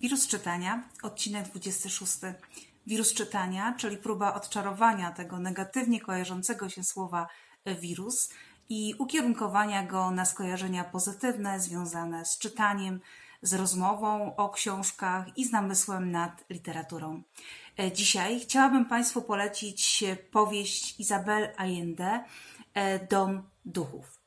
Wirus czytania, odcinek 26. Wirus czytania, czyli próba odczarowania tego negatywnie kojarzącego się słowa e, wirus i ukierunkowania go na skojarzenia pozytywne związane z czytaniem, z rozmową o książkach i z namysłem nad literaturą. E, Dzisiaj chciałabym Państwu polecić powieść Izabel Allende e, Dom Duchów.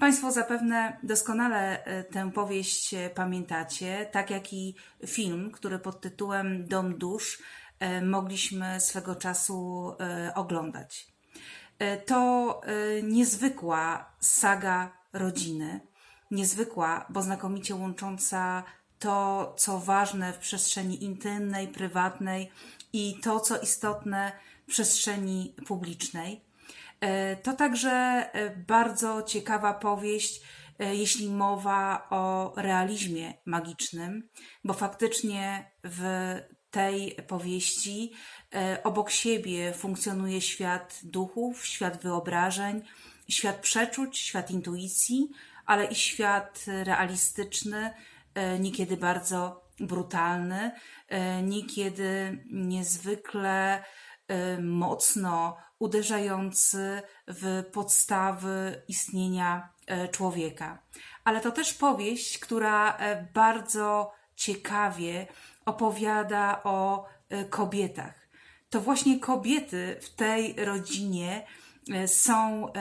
Państwo zapewne doskonale e, tę powieść e, pamiętacie, tak jak i film, który pod tytułem Dom Dusz e, mogliśmy swego czasu oglądać. To niezwykła saga rodziny, niezwykła, bo znakomicie łącząca to, co ważne w przestrzeni intymnej, prywatnej i to, co istotne w przestrzeni publicznej. E, To także e, bardzo ciekawa powieść, e, jeśli mowa o realizmie magicznym, bo faktycznie w tej powieści obok siebie funkcjonuje świat duchów, świat wyobrażeń, świat przeczuć, świat intuicji, ale i świat realistyczny, niekiedy bardzo brutalny, niekiedy niezwykle mocno uderzający w podstawy istnienia e, człowieka. Ale to też powieść, która e, bardzo ciekawie opowiada o e, kobietach. To właśnie kobiety w tej rodzinie są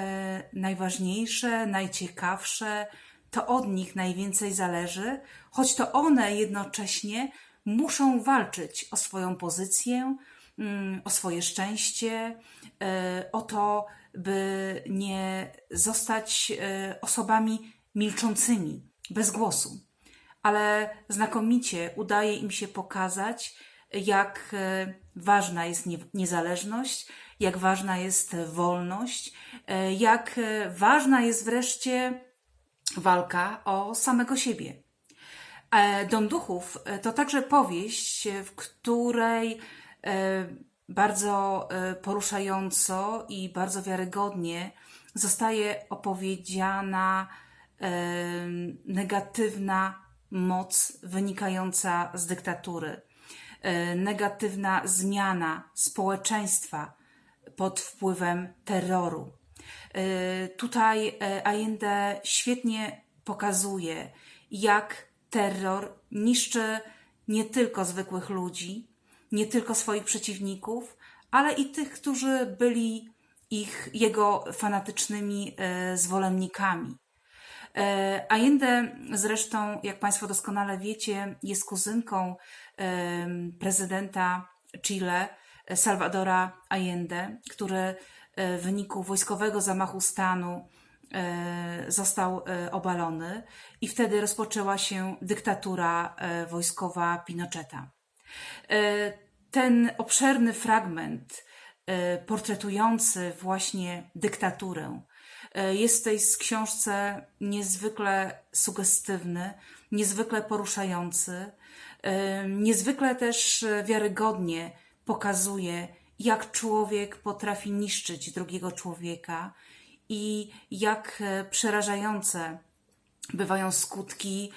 najważniejsze, najciekawsze, to od nich najwięcej zależy, choć to one jednocześnie muszą walczyć o swoją pozycję, o swoje szczęście, e, o to, by nie zostać e, osobami milczącymi, bez głosu. Ale znakomicie udaje im się pokazać, jak e, ważna jest nie- niezależność, jak ważna jest wolność, jak ważna jest wreszcie walka o samego siebie. Dom Duchów to także powieść, w której bardzo e, poruszająco i bardzo wiarygodnie zostaje opowiedziana e, negatywna moc wynikająca z dyktatury, e, negatywna zmiana społeczeństwa pod wpływem terroru. E, Tutaj e, Allende świetnie pokazuje, jak terror niszczy nie tylko zwykłych ludzi, nie tylko swoich przeciwników, ale i tych, którzy byli ich, jego fanatycznymi e, zwolennikami. E, Allende zresztą, jak Państwo doskonale wiecie, jest kuzynką em, prezydenta Chile, e, Salvadora Allende, który e, w wyniku wojskowego zamachu stanu e, został e, obalony i wtedy rozpoczęła się dyktatura e, wojskowa Pinocheta. E, Ten obszerny fragment e, portretujący właśnie dyktaturę e, jest w tej książce niezwykle sugestywny, niezwykle poruszający, niezwykle też wiarygodnie pokazuje, jak człowiek potrafi niszczyć drugiego człowieka i jak przerażające bywają skutki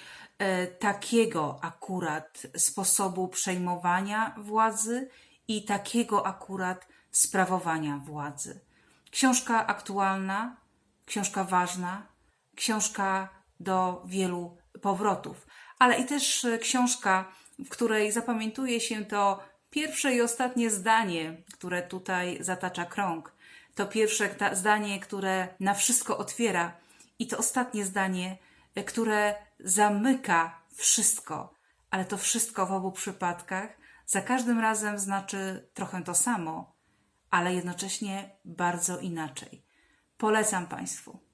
takiego akurat sposobu przejmowania władzy i takiego akurat sprawowania władzy. Książka aktualna, książka ważna, książka do wielu powrotów, ale i też e, książka, w której zapamiętuje się to pierwsze i ostatnie zdanie, które tutaj zatacza krąg. To pierwsze zdanie, które na wszystko otwiera, i to ostatnie zdanie, e, które zamyka wszystko, ale to wszystko w obu przypadkach za każdym razem znaczy trochę to samo, ale jednocześnie bardzo inaczej. Polecam Państwu.